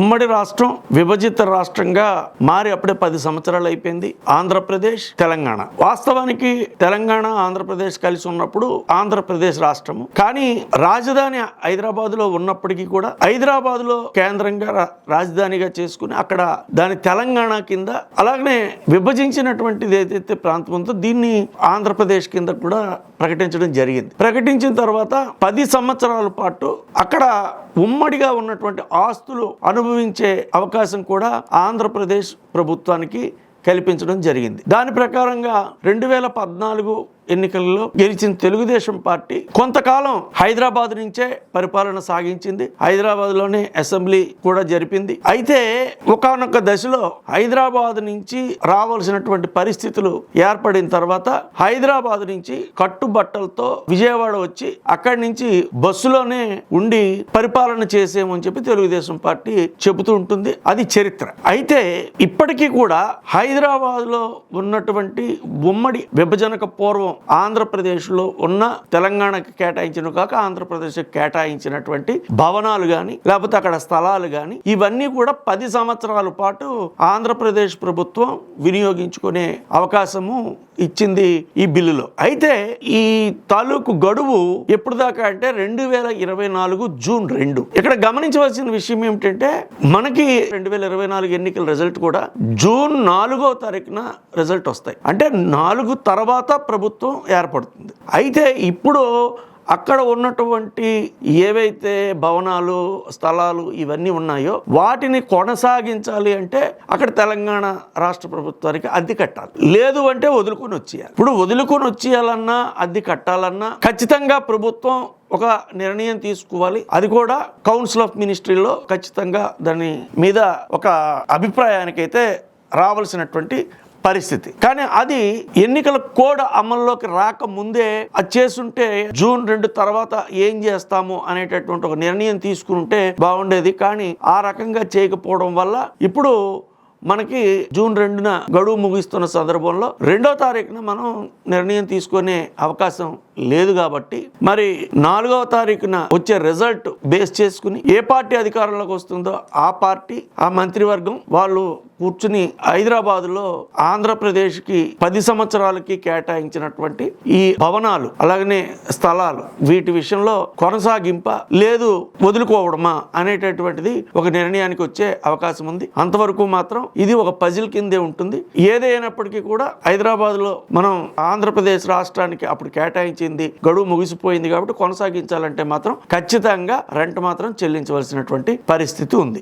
ఉమ్మడి రాష్ట్రం విభజిత రాష్ట్రంగా మారి అప్పుడే పది సంవత్సరాలు అయిపోయింది. ఆంధ్రప్రదేశ్ తెలంగాణ. వాస్తవానికి తెలంగాణ ఆంధ్రప్రదేశ్ కలిసి ఉన్నప్పుడు ఆంధ్రప్రదేశ్ రాష్ట్రము. కానీ రాజధాని హైదరాబాద్లో ఉన్నప్పటికీ కూడా హైదరాబాద్లో కేంద్రంగా రా- రాజధానిగా చేసుకుని అక్కడ దాని తెలంగాణ కింద అలాగనే విభజించినటువంటిది ఏదైతే ప్రాంతం ఉందో దీన్ని ఆంధ్రప్రదేశ్ కింద కూడా ప్రకటించడం జరిగింది. ప్రకటించిన తర్వాత పది సంవత్సరాల పాటు అక్కడ ఉమ్మడిగా ఉన్నటువంటి ఆస్తులు అనుభవించే అవకాశం కూడా ఆంధ్రప్రదేశ్ ప్రభుత్వానికి కల్పించడం జరిగింది. దాని ప్రకారంగా రెండు వేల పద్నాలుగు ఎన్నికల్లో గెలిచిన తెలుగుదేశం పార్టీ కొంతకాలం హైదరాబాద్ నుంచే పరిపాలన సాగించింది. హైదరాబాద్లోనే అసెంబ్లీ కూడా జరిపింది. అయితే ఒకనొక దశలో హైదరాబాద్ నుంచి రావాల్సినటువంటి పరిస్థితులు ఏర్పడిన తర్వాత హైదరాబాద్ నుంచి కట్టుబట్టలతో విజయవాడ వచ్చి అక్కడి నుంచి బస్సులోనే ఉండి పరిపాలన చేసేమని చెప్పి తెలుగుదేశం పార్టీ చెబుతూ ఉంటుంది. అది చరిత్ర. అయితే ఇప్పటికీ కూడా హైదరాబాద్లో ఉన్నటువంటి ఉమ్మడి విభజనకు పూర్వం ఆంధ్రప్రదేశ్లో ఉన్న తెలంగాణకు కేటాయించిన కాక ఆంధ్రప్రదేశ్ కేటాయించినటువంటి భవనాలు కానీ లేకపోతే అక్కడ స్థలాలు కానీ ఇవన్నీ కూడా పది సంవత్సరాల పాటు ఆంధ్రప్రదేశ్ ప్రభుత్వం వినియోగించుకునే అవకాశము ఇచ్చింది ఈ బిల్లులో. అయితే ఈ తాలూకు గడువు ఎప్పుడు దాకా అంటే రెండు వేల ఇరవై నాలుగు జూన్ రెండు. ఇక్కడ గమనించవలసిన విషయం ఏమిటంటే మనకి రెండు వేల ఇరవై నాలుగు ఎన్నికల రిజల్ట్ కూడా జూన్ నాలుగో తారీఖున రిజల్ట్ వస్తాయి. అంటే నాలుగు తర్వాత ప్రభుత్వం ఏర్పడుతుంది. అయితే ఇప్పుడు అక్కడ ఉన్నటువంటి ఏవైతే భవనాలు స్థలాలు ఇవన్నీ ఉన్నాయో వాటిని కొనసాగించాలి అంటే అక్కడ తెలంగాణ రాష్ట్ర ప్రభుత్వానికి అద్దె కట్టాలి. లేదు అంటే వదులుకొని వచ్చేయాలి. ఇప్పుడు వదులుకొని వచ్చేయాలన్నా అద్దె కట్టాలన్నా ఖచ్చితంగా ప్రభుత్వం ఒక నిర్ణయం తీసుకోవాలి. అది కూడా కౌన్సిల్ ఆఫ్ మినిస్ట్రీలో ఖచ్చితంగా దాని మీద ఒక అభిప్రాయానికైతే రావాల్సినటువంటి పరిస్థితి. కానీ అది ఎన్నికల కోడ్ అమల్లోకి రాకముందే అది చేస్తుంటే జూన్ రెండు తర్వాత ఏం చేస్తాము అనేటటువంటి ఒక నిర్ణయం తీసుకుంటే బాగుండేది. కానీ ఆ రకంగా చేయకపోవడం వల్ల ఇప్పుడు మనకి జూన్ రెండున గడువు ముగిస్తున్న సందర్భంలో రెండో తారీఖున మనం నిర్ణయం తీసుకునే అవకాశం లేదు కాబట్టి మరి నాలుగవ తారీఖున వచ్చే రిజల్ట్ బేస్ చేసుకుని ఏ పార్టీ అధికారంలోకి వస్తుందో ఆ పార్టీ ఆ మంత్రివర్గం వాళ్ళు కూర్చుని హైదరాబాద్లో ఆంధ్రప్రదేశ్కి పది సంవత్సరాలకి కేటాయించినటువంటి ఈ భవనాలు అలాగనే స్థలాలు వీటి విషయంలో కొనసాగింప లేదు వదులుకోవడమా అనేటటువంటిది ఒక నిర్ణయానికి వచ్చే అవకాశం ఉంది. అంతవరకు మాత్రం ఇది ఒక పజిల్ కిందే ఉంటుంది. ఏదైనప్పటికీ కూడా హైదరాబాద్లో మనం ఆంధ్రప్రదేశ్ రాష్ట్రానికి అప్పుడు కేటాయించింది గడువు ముగిసిపోయింది కాబట్టి కొనసాగించాలంటే మాత్రం ఖచ్చితంగా రెంట్ మాత్రం చెల్లించవలసినటువంటి పరిస్థితి ఉంది.